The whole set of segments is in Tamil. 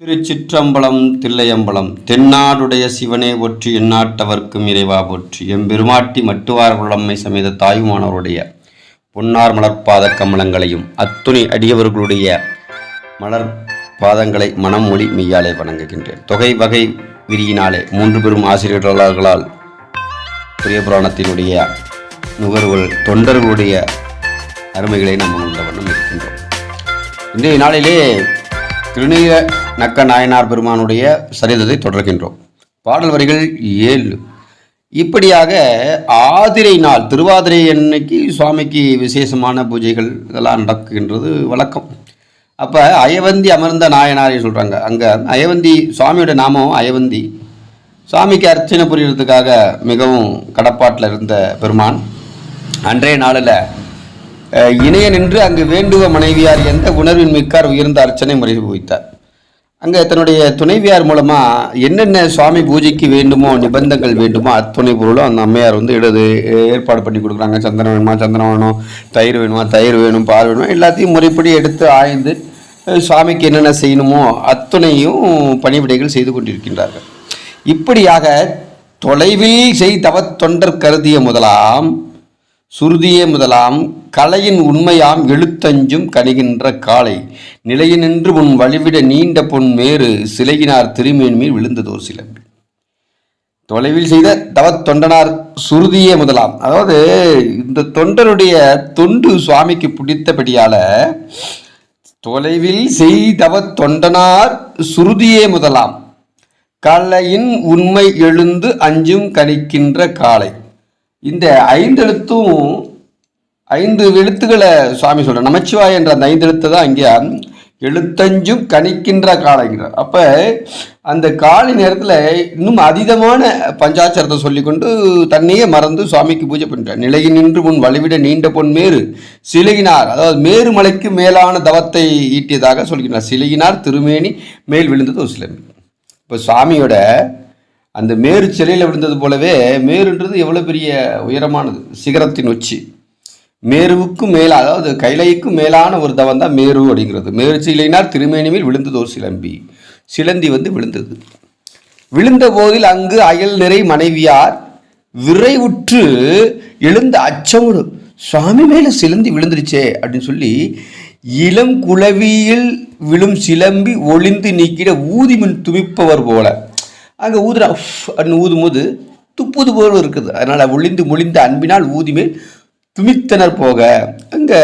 திருச்சிற்றம்பலம் தில்லையம்பலம். தென்னாடுடைய சிவனே போற்றி எந்நாட்டவர்க்கும் இறைவா போற்றி. எம்பெருமாட்டி மட்டுவார் உள்ளம்மை சமேத தாயுமானவருடைய பொன்னார் மலர்பாத கமலங்களையும் அத்துணை அடியவர்களுடைய மலர் பாதங்களை மனம் மொழி மெய்யாலே வணங்குகின்றேன். தொகை வகை விரியினாலே மூன்று பெரும் ஆசிரியர்களால் பிரியபுராணத்தினுடைய நுகர்வுகள் தொண்டர்களுடைய அருமைகளை நாம் உணர்ந்த வண்ணம் இருக்கின்றோம். இன்றைய நாளிலே திருநீர நக்க நாயனார் பெருமானுடைய சரிதத்தை தொடர்கின்றோம். பாடல் வரிகள் ஏழு. இப்படியாக ஆதிரை நாள் திருவாதிரை அன்னைக்கு சுவாமிக்கு விசேஷமான பூஜைகள் இதெல்லாம் நடக்குகின்றது வழக்கம். அப்போ அயவந்தி அமர்ந்த நாயனாரை சொல்கிறாங்க அங்கே அயவந்தி சுவாமியோட நாமம் அயவந்தி. சுவாமிக்கு அர்ச்சனை புரியறதுக்காக மிகவும் கடப்பாட்டில் இருந்த பெருமான். அன்றைய நாளில் இணைய நின்று அங்கு வேண்டுவ மனைவியார் எந்த உணர்வின் மிக்கார் உயர்ந்த அர்ச்சனை முறை வைத்தார் அங்கே தன்னுடைய துணைவியார் மூலமாக என்னென்ன சுவாமி பூஜைக்கு வேண்டுமோ நிபந்தங்கள் வேண்டுமோ அத்துணை பொருளும் அந்த அம்மையார் வந்து இடது ஏற்பாடு பண்ணி கொடுக்குறாங்க. சந்தனம் வேணுமா சந்தனம் வேணும் தயிர் வேணுமா தயிர் வேணும் பால் வேணுமா எல்லாத்தையும் முறைப்படி எடுத்து ஆய்ந்து சுவாமிக்கு என்னென்ன செய்யணுமோ அத்துணையும் பணிவிடைகள் செய்து கொண்டிருக்கின்றார்கள். இப்படியாக தொலைவில் செய் தொண்டர் கருதிய முதலாம் சுருதியே முதலாம் கலையின் உண்மையாம் எழுத்தஞ்சும் கணிகின்ற காலை. நிலையினின்று உன் வழிவிட நீண்ட பொன் மேறு சிலையினார் திருமேன் மீது விழுந்ததோர் சிலம்பி. தொலைவில் செய்த தவத் தொண்டனார் சுருதியே முதலாம். அதாவது இந்த தொண்டருடைய தொண்டு சுவாமிக்கு பிடித்தபடியால தொலைவில் செய்தவ தொண்டனார் சுருதியே முதலாம். கலையின் உண்மை எழுந்து அஞ்சும் கணிக்கின்ற காலை. இந்த ஐந்தெழுத்தும் ஐந்து எழுத்துக்களை சுவாமி சொல்ற நமச்சிவாய் என்ற அந்த ஐந்து எழுத்து தான் இங்கே எழுத்தஞ்சும் கணிக்கின்ற காலைங்கிறார் அப்போ அந்த காலை நேரத்தில் இன்னும் அதீதமான பஞ்சாச்சாரத்தை சொல்லிக்கொண்டு தன்னையே மறந்து சுவாமிக்கு பூஜை பண்ணுறார் நிலையில் நின்று முன் வழிவிட நீண்ட பொன் மேறு சிலையினார் அதாவது மேருமலைக்கு மேலான தவத்தை ஈட்டியதாக சொல்கிறார் சிலையினார் திருமேனி மேல் விழுந்தது ஒரு சிலம்பி இப்போ சுவாமியோட அந்த மேரு சிலையில் விழுந்தது போலவே மேருன்றது எவ்வளோ பெரிய உயரமானது? சிகரத்தின் உச்சி. மேருவுக்கும் மேலாக அதாவது கைலைக்கும் மேலான ஒரு தவம் தான் மேரு அப்படிங்கிறது. மேரு சிலையினார் திருமேனிமேல் விழுந்தது ஒரு சிலம்பி. சிலந்தி வந்து விழுந்தது. விழுந்த போதில் அங்கு அயல் நிறை மனைவியார் விரைவுற்று எழுந்த அச்சமுடு சுவாமி மேலே சிலந்தி விழுந்துருச்சே அப்படின்னு சொல்லி இளம் குளவியில் விழும் சிலம்பி ஒளிந்து நீக்கிட ஊதி மின் துமிப்பவர் போல. அங்கே ஊதுறா உஃப் அப்படின்னு ஊதும்போது துப்புது போல் இருக்குது. அதனால் ஒளிந்து மொழிந்த அன்பினால் ஊதிமேல் துமித்தனர் போக. அங்கே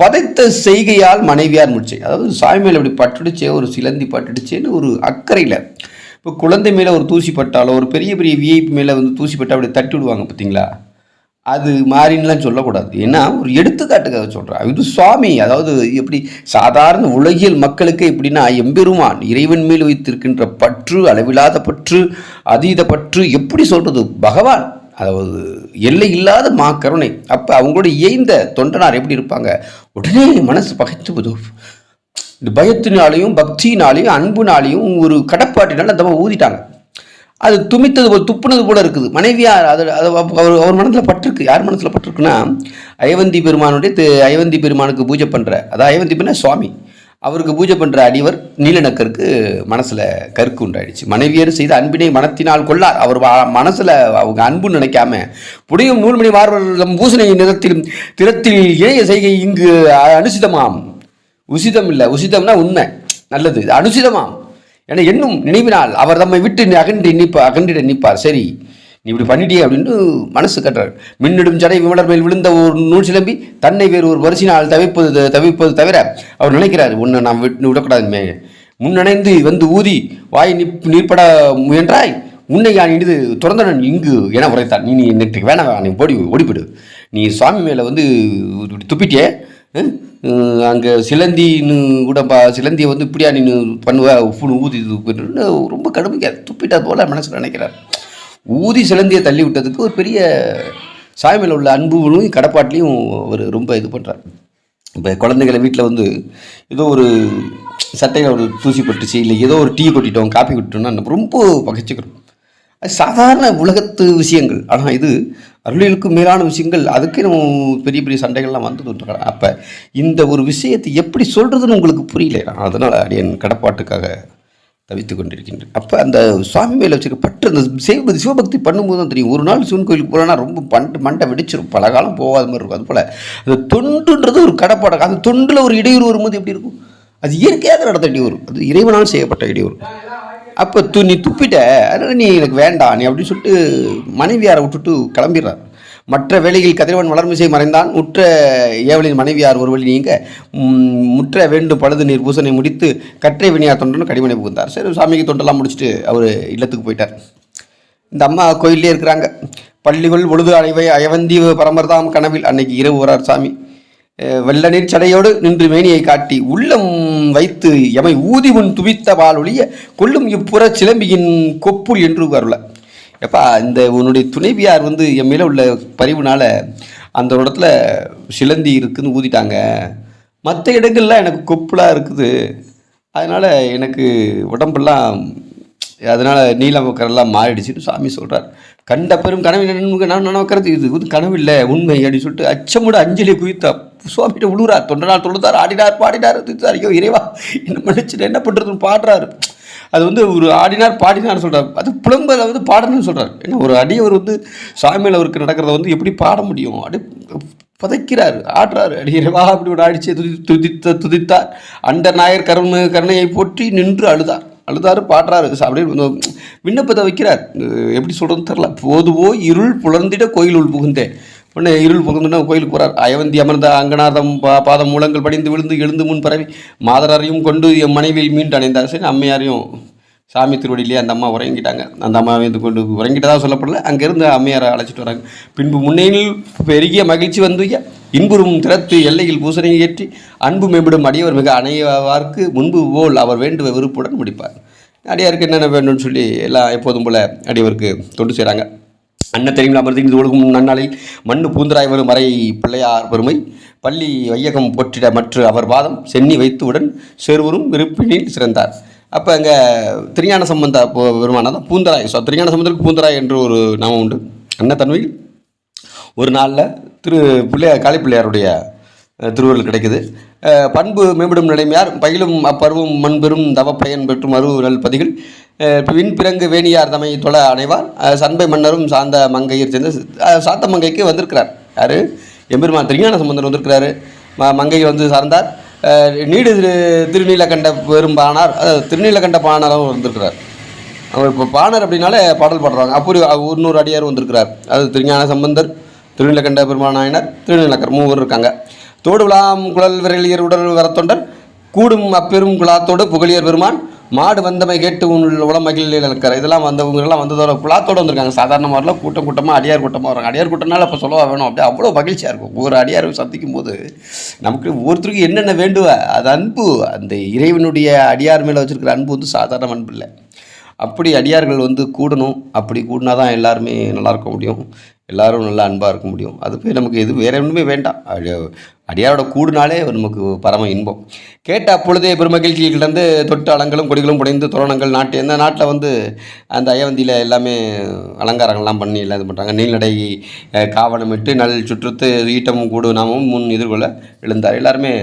பதைத்த செய்கையால் மனைவியார் முடிச்சை அதாவது சாமி மேலே அப்படி பட்டுடுச்சே ஒரு சிலந்தி பட்டுடுச்சேன்னு ஒரு அக்கறையில். இப்போ குழந்தை மேலே ஒரு தூசி பட்டாலோ ஒரு பெரிய பெரிய விஐபி மேலே வந்து தூசி பட்டால் அப்படி தட்டி விடுவாங்க பார்த்தீங்களா அது மாறின்லாம் சொல்லக்கூடாது. ஏன்னா ஒரு எடுத்துக்காட்டுக்காக சொல்கிறேன் இது சுவாமி அதாவது எப்படி சாதாரண உலகியல் மக்களுக்கு எப்படின்னா எம்பெருமான் இறைவன் மேல் வைத்திருக்கின்ற பற்று அளவில்லாத பற்று அதீத பற்று எப்படி சொல்கிறது பகவான் அதாவது எல்லை இல்லாத மா கருணை அப்போ அவங்களோட இயைந்த தொண்டனார் எப்படி இருப்பாங்க? உடனே மனசு பகைத்து போதும் இந்த பயத்தினாலையும் பக்தினாலையும் அன்புனாலையும் ஒரு கடப்பாட்டினால அந்த ஊதிட்டாங்க. அது துமித்தது போல் துப்புனது போல இருக்குது. மனைவியார் அது அது அவர் அவர் மனத்தில் பட்டிருக்கு. யார் மனசில் பட்டிருக்குன்னா அயவந்தி பெருமானுடைய அயவந்தி பெருமானுக்கு பூஜை பண்ணுற அதாவது அயவந்தி பெருமா சுவாமி. அவருக்கு பூஜை பண்ணுற அடிவர் நீலநக்கருக்கு மனசில் கருக்கு உண்டாயிடுச்சு. மனைவியர் செய்த அன்பினை மனத்தினால் கொள்ளார். அவர் மனசில் அவங்க அன்பு நினைக்காம புடியும் நூல்மணி மார்வர்களும் பூசணை நிறத்திலும் திறத்தில் இணைய செய்கை இங்கு அனுசிதமாம். உசிதம் இல்லை. உசிதம்னா உண்மை. நல்லது. அனுசிதமாம். என என்னும் நினைவினால் அவர் தம்மை விட்டு நீ அகன்று நிற்ப அகன்றிட நிற்பார். சரி நீ இப்படி பண்ணிட்டியே அப்படின்னு மனசு கட்டுறார். மின்னிடும் ஜடை விமலர் மேல் விழுந்த ஒரு நூல் சிலம்பி தன்னை வேறு ஒரு வரிசினால் தவிப்பது தவிப்பது தவிர அவர் நினைக்கிறார் உன்னை நாம் விட்டு விடக்கூடாது மே முன்னணைந்து வந்து ஊதி வாய் நிப் நிற்பட முயன்றாய் உன்னை யான் இனிது துறந்தனன் இங்கு என உரைத்தான் நீ நீ வேணாம் நீ ஓடி ஓடிப்பிடு. நீ சுவாமி மேலே வந்து இப்படி துப்பிட்டியே அங்கே சிலந்தின்னு கூட பா சிலந்தியை வந்து இப்படியா நீ பண்ணுவ உப்புன்னு ஊதி துப்பின்னு ரொம்ப கடுமையாக துப்பிட்டா போல மனசில் நினைக்கிறார். ஊதி சிலந்தியை தள்ளி விட்டதுக்கு ஒரு பெரிய சாமி உள்ள அன்புகளும் கடப்பாட்டிலையும் அவர் ரொம்ப இது பண்ணுறார் இப்போ குழந்தைகளை வீட்டில் வந்து ஏதோ ஒரு சட்டையில் ஒரு தூசி பட்டுச்சு இல்லை ஏதோ ஒரு டீ கொட்டிட்டோம் காப்பி கொட்டிட்டோம்னா நம்ம ரொம்ப பகைச்சிக்கிறோம். சாதாரண உலகத்து விஷயங்கள். ஆனால் இது அருளியலுக்கு மேலான விஷயங்கள். அதுக்கே நம்ம பெரிய பெரிய சண்டைகள்லாம் வந்து அப்போ இந்த ஒரு விஷயத்தை எப்படி சொல்கிறதுன்னு உங்களுக்கு புரியல. அதனால் அடியன் கடப்பாட்டுக்காக தவித்து கொண்டிருக்கின்றேன். அப்போ அந்த சுவாமி மேலே வச்சுக்க பற்று அந்த சிவபக்தி சிவபக்தி பண்ணும்போது தான் தெரியும். ஒரு நாள் சிவன் கோயிலுக்கு போகலன்னா ரொம்ப பண்டு மண்டை வெடிச்சிரும். பல காலம் போகாத மாதிரி இருக்கும். அதுபோல் அந்த தொண்டுன்றது ஒரு கடப்பாடு அந்த தொண்டில் ஒரு இடையூறு வரும்போது எப்படி இருக்கும்? அது இயற்கையாக நடந்த இடையூறு அது இறைவனால் செய்யப்பட்ட இடையூறு. அப்போ து நீ துப்பிட்ட. அதனால் நீ எனக்கு வேண்டாம் நீ அப்படின்னு சொல்லிட்டு மனைவியாரை விட்டுட்டு கிளம்பிடுறார். மற்ற வேளையில் கதிரவன் வளர்மிசை மறைந்தான். உற்ற ஏவலின் மனைவியார் ஒரு வழி நீங்க முற்ற வேண்டும் பழுது நீர் பூசனை முடித்து கற்றை வினியார் தொண்டனும் கடிமனை புகுந்தார். சரி சாமிக்கு தொண்டெல்லாம் முடிச்சுட்டு அவர் இல்லத்துக்கு போயிட்டார். இந்த அம்மா கோயிலே இருக்கிறாங்க. பள்ளிகள் பொழுது அணைவை அயவந்தி பரமர்தாம் கனவில் அன்னைக்கு இரவு வரார் சாமி. வெள்ள நீர் சடையோடு நின்று மேனியை காட்டி உள்ளம் வைத்து எமை ஊதி முன் துவித்த பாலொழிய கொள்ளும் கொல்லும் இப்புற சிலம்பியின் கொப்புள் என்று வரல எப்பா இந்த உன்னுடைய துணைவியார் வந்து என் மேலே உள்ள பரிவுனால அந்த இடத்துல சிலந்தி இருக்குன்னு ஊதிட்டாங்க. மற்ற இடங்கள்லாம் எனக்கு கொப்புளாக இருக்குது. அதனால் எனக்கு உடம்பெல்லாம் அதனால் நீலமக்கரெல்லாம் மாறிடுச்சுன்னு சாமி சொல்கிறார் கண்ட பெரும் கனவு நான் நினைக்கிறது இது வந்து கனவு இல்லை உண்மை அப்படின்னு சொல்லிட்டு அச்சமுட அஞ்சலி குவித்தா சுவாமிகிட்ட விழுறார் தொண்ட நாள் தொழுதார் ஆடினார் பாடினார் துதித்தார். ஐயோ இறைவா என்ன மன்னிச்சுட்டு என்ன பண்ணுறதுன்னு பாடுறாரு. அது வந்து ஒரு ஆடினார் பாடினார் சொல்கிறார் அது புலம்பல வந்து பாடணும்னு சொல்கிறார் ஏன்னா ஒரு அடியவர் வந்து சாமியில் அவருக்கு நடக்கிறத வந்து எப்படி பாட முடியும்? அடி பதைக்கிறார் ஆடுறாரு. அடிக்கிறவா அப்படி ஒரு அடிச்சு துதி துதித்த துதித்தார். அண்ட நாயர் கருணை கருணையை போற்றி நின்று அழுதார். அழுதாரு பாடுறாரு. ச- அப்படியே விண்ணப்பத்தை வைக்கிறார். எப்படி சொல்கிறதுன்னு தெரில போதுவோ இருள் புலர்ந்திட கோயில் உள் புகுந்தேன். உடனே இருள் புகுந்துன்னா கோயிலுக்கு போகிறார் அயவந்தி அமர்ந்த அங்கநாதம் பா பாதம் மூலங்கள் படிந்து விழுந்து எழுந்து முன் பரவி மாதராரையும் கொண்டு என் மனைவியில் மீண்டு அணைந்தார். சரி அம்மையாரையும் சாமி திருவடியிலே அந்த அம்மா உறங்கிட்டாங்க. அந்த அம்மா வந்து கொண்டு உறங்கிட்டதா சொல்லப்படல. அங்கேருந்து அம்மையாரை அழைச்சிட்டு வராங்க. பின்பு முன்னையில் பெருகிய மகிழ்ச்சி வந்து இன்புறும் திறத்து எல்லையில் பூசனை ஏற்றி அன்பு மேம்படும் அடியவர் மிக அணையவார்க்கு முன்பு போல் அவர் வேண்டுவ விருப்புடன் முடிப்பார். அடியாருக்கு என்னென்ன வேண்டும்னு சொல்லி எல்லாம் எப்போதும் போல் அடியவருக்கு தொண்டு செய்கிறாங்க அன்ன தெரியும் அமர்ந்து ஒழுகும் நன்னாளில் மண்ணு பூந்தராய் வரும் மறை பிள்ளையார் பெருமை. பள்ளி வையகம் போற்றிட மற்ற அவர் வாதம் சென்னி வைத்துவுடன் சேர்வரும் விருப்பினில் சிறந்தார். அப்போ அங்கே திருஞான சம்பந்த பெருமானா தான்? பூந்தராய். ஸோ திருஞான சம்பந்தருக்கு பூந்தராய் என்று ஒரு நாமம் உண்டு. அன்ன தன்மையில் ஒரு நாளில் திரு பிள்ளையார் காளி பிள்ளையாருடைய அஹ், திருவருள் கிடைக்குது. பண்பு மேம்படும் நிலைமையார். பயிலும் அப்பருவம் மண்பெரும் தவ பயன் பெற்றும் அருவு நல் பதிகள். அஹ், பிறங்கு வேணியார் தமை தொழ அனைவார் சண்பை மன்னரும் சாந்த மங்கையர் சேர்ந்து சாத்த மங்கைக்கு வந்திருக்கிறார். யார்? எம்பெருமான் திருஞான சம்பந்தர் வந்திருக்கிறாரு. ம மங்கையை வந்து சார்ந்தார். நீடு திரு திருநீலகண்ட பெரும்பானார் அஹ், திருநீலகண்ட பாணரும் வந்திருக்கிறார். அவர் இப்போ பாணர் அப்படின்னாலே பாடல் பாடுறாங்க. அப்படி ஒரு அடியார் வந்திருக்கிறார். அது திருஞான சம்பந்தர் திருநீலகண்ட பெருமானாயினர் திருநீலக்கர் மூவர் இருக்காங்க. தோடு விழாம் குழல் விரலியர் உடல் வரத்தொண்டர் கூடும் அப்பெரும் குலாத்தோடு புகழியர் பெருமான் மாடு வந்தமை கேட்டு உன் உளமகிழ் இருக்கிற இதெல்லாம் வந்தவங்கெல்லாம் வந்ததோட குலாத்தோடு வந்திருக்காங்க. சாதாரணமாக மாதிரிலாம் கூட்டம் கூட்டமாக அடியார் கூட்டமாக வராங்க. அடியார் கூட்டம்னால இப்போ சொல்லவா வேணும். அப்படியே அவ்வளோ மகிழ்ச்சியாக இருக்கும். ஒவ்வொரு அடியார் சந்திக்கும் போது நமக்கு ஒருத்தருக்கு என்னென்ன வேண்டுவ? அது அன்பு. அந்த இறைவனுடைய அடியார் மேலே வச்சுருக்கிற அன்பு வந்து சாதாரண அன்பு இல்லை. அப்படி அடியார்கள் வந்து கூடணும். அப்படி கூடினா தான் எல்லாருமே நல்லா இருக்க முடியும். எல்லாரும் நல்லா அன்பாக இருக்க முடியும். அது போய் நமக்கு எது வேறு ஒன்றுமே வேண்டாம். அடியாரோட கூடுனாலே நமக்கு பரம இன்பம். கேட்ட அப்பொழுதே பெருமகிழ்ச்சியில் கிடந்து தொட்டு அலங்களும் கொடிகளும் புடைந்து தோரணங்கள் நாட்டு எந்த நாட்டில் வந்து அந்த அயவந்தியில் எல்லாமே அலங்காரங்கள்லாம் பண்ணி எல்லாம் இது பண்ணுறாங்க நீல்நடை காவலமிட்டு காவணமிட்டு நல் சுற்றுத்து ஈட்டமும் கூடு நாமும் முன் எதிர்கொள்ள எழுந்தார். எல்லாருமே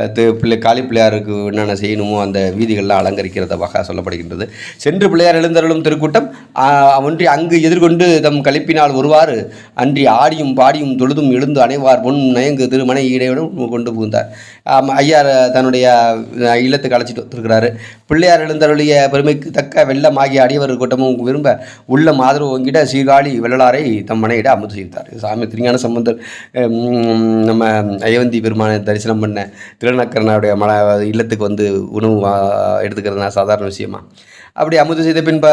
அது பிள்ளை காளி பிள்ளையாருக்கு என்னென்ன செய்யணுமோ அந்த வீதிகள்லாம் அலங்கரிக்கிறதாக சொல்லப்படுகின்றது. சென்று பிள்ளையார் எழுந்தருளும் திருக்கூட்டம் ஒன்றி அங்கு எதிர்கொண்டு தம் கழிப்பினால் ஒருவாறு அன்றி ஆடியும் பாடியும் தொழுதும் எழுந்து அணைவார் பொன் நயங்கு திருமனை இடையுடன் கொண்டு புகுந்தார். ஐயார் தன்னுடைய இல்லத்துக்கு அழைச்சிட்டு வந்திருக்கிறாரு. பிள்ளையார் எழுந்தருளிய பெருமைக்கு தக்க வெள்ளமாகிய அடியவர் கூட்டமும் விரும்ப உள்ள ஆதரவு வங்கிட சீர்காழி வெள்ளலாரை தம் மனையிட அமர்ந்து செய்தார். சாமி திருஞான சம்பந்தர் நம்ம அயவந்தி பெருமானை தரிசனம் பண்ண திருநக்கரனுடைய மல இல்லத்துக்கு வந்து உணவு வா- எடுத்துக்கிறதுனா சாதாரண விஷயமா? அப்படி அமுது செய்த பின் ப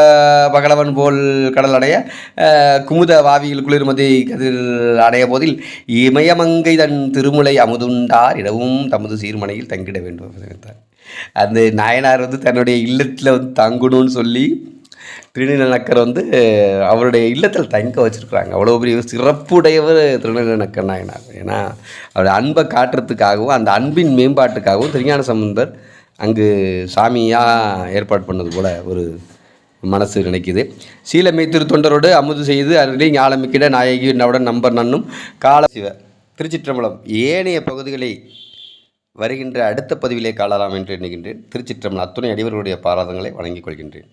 பகலவன் போல் கடல் அடைய குமுத வாவியில் குளிர்மதி கதிர் அடைய போதில் இமயமங்கை தன் திருமுலை அமுதுண்டார் இடவும் தமது சீர்மனையில் தங்கிட வேண்டும் அந்த நாயனார் வந்து தன்னுடைய இல்லத்தில் வந்து தங்கணும்னு சொல்லி திருநீலக்கர் வந்து அவருடைய இல்லத்தில் தங்க வச்சுருக்குறாங்க. அவ்வளோ பெரிய சிறப்புடையவர் திருநீலக்கர் நாயனார். ஏன்னா அவருடைய அன்பை காட்டுறதுக்காகவும் அந்த அன்பின் மேம்பாட்டுக்காகவும் திருஞான சம்பந்தர் அங்கு சாமியாக ஏற்பாடு பண்ணது போல் ஒரு மனசு நினைக்குது. சீலமை திருத்தொண்டரோடு அமுது செய்து அருளி ஞாலமிக்கிட நாயகி நவுடன் நம்பர் நன்னும் கால சிவ. திருச்சிற்றம்பலம் ஏனைய பகுதிகளை வருகின்ற அடுத்த பதிவிலே காணலாம் என்று எண்ணுகின்றேன். திருச்சிற்றம்பலம் அத்துணை அடிவர்களுடைய பாராதங்களை வணங்கிக் கொள்கின்றேன்.